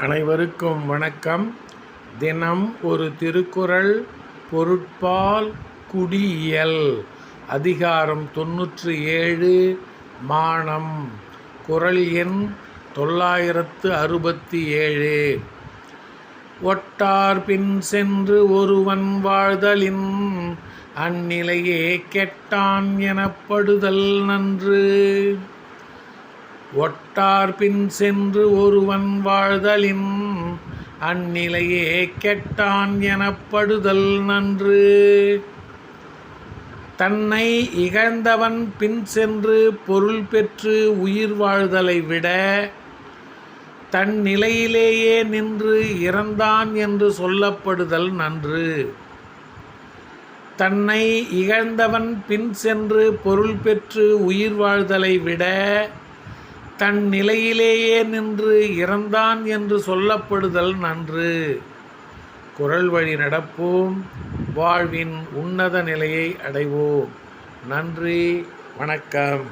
அனைவருக்கும் வணக்கம். தினம் ஒரு திருக்குறள் பொருட்பால் குடியியல். அதிகாரம் தொன்னூற்றி ஏழு மானம். குரல் எண் தொள்ளாயிரத்து அறுபத்தி ஏழு. ஒட்டார் பின் சென்று ஒருவன் வாழ்தலின் அந்நிலையே கெட்டான் எனப்படுதல் நன்று. ஒட்டார் பின் சென்று ஒருவன் வாழ்தலின் அந்நிலையே கெட்டான் எனப்படுதல் நன்று. தன்னை இகழ்ந்தவன் பின் சென்று பொருள் பெற்று உயிர் வாழ்தலை விட தன் நிலையிலேயே நின்று இறந்தான் என்று சொல்லப்படுதல் நன்று. தன்னை இகழ்ந்தவன் பின் சென்று பொருள் பெற்று உயிர் வாழ்தலை விட தன் நிலையிலேயே நின்று இறந்தான் என்று சொல்லப்படுதல் நன்று. குரல் வழி நடப்போம். வாழ்வின் உன்னத நிலையை அடைவோம். நன்றி. வணக்கம்.